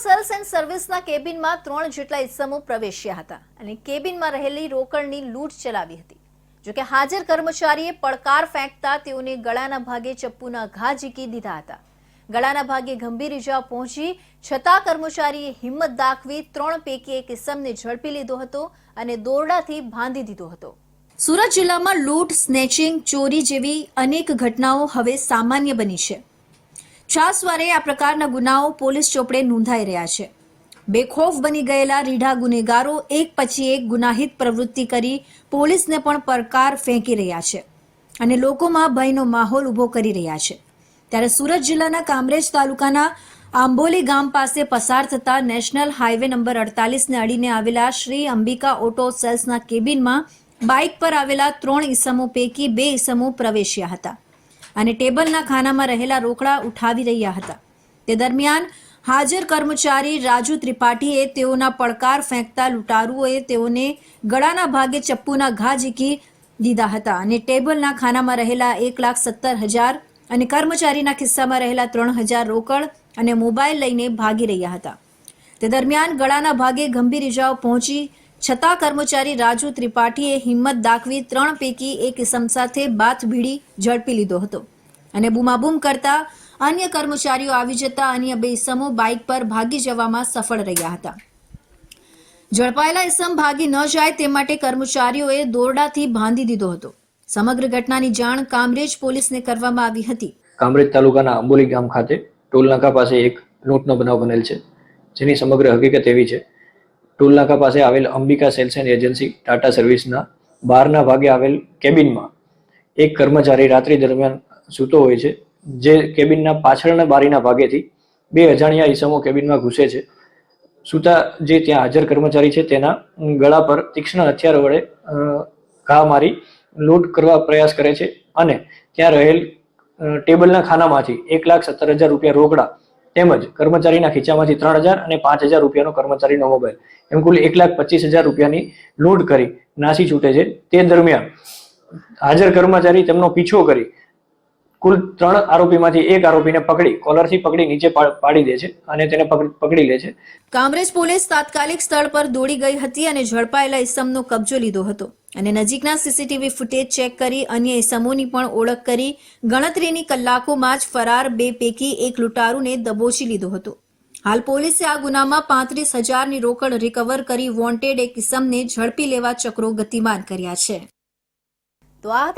Cells and સર્વિસના કેબિનમાં ત્રણ જેટલા ઇસમો પ્રવેશ્યા હતા અને કેબિનમાં રહેલી રોકડની લૂંટ ચલાવી હતી. જોકે હાજર કર્મચારીએ પડકાર ફેંકતા તેઓને ગળાના ભાગે ચપ્પુના ઘા ઝીકી દીધા હતા. ગળાના ભાગે ગંભીર ઇજા પહોંચી, છતાં કર્મચારીએ હિંમત દાખવી ત્રણ પૈકી એક ઇસમને ઝડપી લીધો હતો અને દોરડાથી બાંધી દીધો હતો. સુરત જિલ્લામાં લૂંટ, સ્નેચિંગ, ચોરી જેવી અનેક ઘટનાઓ હવે સામાન્ય બની છે. છાસવારે આ પ્રકારના ગુનાઓ પોલીસ ચોપડે નોંધાઈ રહ્યા છે. બેખોફ બની ગયેલા રીઢા ગુનેગારો એક પછી એક ગુનાહિત પ્રવૃત્તિ કરી પોલીસને પણ પડકાર ફેંકી રહ્યા છે અને લોકોમાં ભયનો માહોલ ઊભો કરી રહ્યા છે. ત્યારે સુરત જિલ્લાના કામરેજ તાલુકાના આંબોલી ગામ પાસે પસાર થતા નેશનલ હાઈવે નંબર અડતાલીસને અડીને આવેલા શ્રી અંબિકા ઓટો સેલ્સના કેબિનમાં બાઇક પર આવેલા ત્રણ ઈસમો પૈકી બે ઈસમો પ્રવેશ્યા હતા. અને ટેબલના ખાનામાં રહેલા રોકડા ઉઠાવી રહ્યા હતા. તે દરમિયાન હાજર કર્મચારી રાજુ ત્રિપાઠીએ તેઓના પડકાર ફેંકતા લૂંટારુઓએ તેઓને ગળાના ભાગે ચપ્પુના ઘા ઝીકી દીધા હતા અને ટેબલના ખાનામાં રહેલા એક લાખ સત્તર હજાર અને કર્મચારીના ખિસ્સામાં રહેલા ત્રણ હજાર રોકડ અને મોબાઈલ લઈને ભાગી રહ્યા હતા. તે દરમિયાન ગળાના ભાગે ગંભીર ઇજાઓ પહોંચી છતાં કર્મચારી રાજુ ત્રિપાઠીએ હિંમત દાખવી ત્રણ પૈકી એક ઇસમ સાથે બાથ ભીડી ઝડપી લીધો હતો. અને બૂમાબૂમ કરતા અન્ય કર્મચારીઓ આવી જતા અન્ય બે ઇસમો બાઇક પર ભાગી જવામાં સફળ રહ્યા હતા. ઝડપાયેલા ઇસમ ભાગી ન જાય તે માટે કર્મચારીઓએ દોરડાથી બાંધી દીધો હતો. સમગ્ર ઘટનાની જાણ કામરેજ પોલીસને કરવામાં આવી હતી. કામરેજ તાલુકાના આંબોલી ગામ ખાતે ટોલનાકા પાસે એક લૂંટનો બનાવ બનેલ છે, જેની સમગ્ર હકીકત એવી છે ટોલનાકા પાસે આવેલ Ambika sales and agency Tata સર્વિસના બહારના ભાગે આવેલ કેબિનમાં એક કર્મચારી રાત્રિ દરમિયાન સૂતો હોય છે, જે કેબિનના પાછળના બારીના ભાગેથી બે અજાણ્યા ઈસમો કેબિનમાં ઘૂસે છે. સૂતા જે ત્યાં હાજર કર્મચારી છે, તેના ગળા પર તીક્ષ્ણ હથિયાર વડે ઘા મારી લૂંટ કરવા પ્રયાસ કરે છે અને ત્યાં રહેલ ટેબલના ખાનામાંથી એક લાખ સત્તર હજાર રૂપિયા રોકડા તેમજ કર્મચારીના ખીચામાંથી ત્રણ હજાર અને પાંચ હજાર રૂપિયાનો કર્મચારીનો મોબાઈલ. એમ કુલ એક લાખ પચીસ હજાર રૂપિયાની લૂંટ કરી નાસી છૂટે છે. તે દરમિયાન હાજર કર્મચારી તેમનો પીછો કરી કુલ ત્રણ આરોપીમાંથી એક આરોપીને પકડી, કોલરથી પકડી નીચે પાડી દે છે અને તેને પકડી લે છે. કામરેજ પોલીસ તાત્કાલિક સ્થળ પર દોડી ગઈ હતી અને ઝડપાયેલા ઇસમનો કબજો લીધો હતો. અને નજીકના સીસીટીવી ફૂટેજ ચેક કરી અન્ય ઇસમોની પણ ઓળખ કરી ગણતરીની કલાકોમાં જ ફરાર બે પૈકી એક લૂંટારૂને દબોચી લીધો હતો. હાલ પોલીસે આ ગુનામાં પાંત્રીસ હજારની રોકડ રિકવર કરી વોન્ટેડ એક ઇસમને ઝડપી લેવા ચક્રો ગતિમાન કર્યા છે. તો આ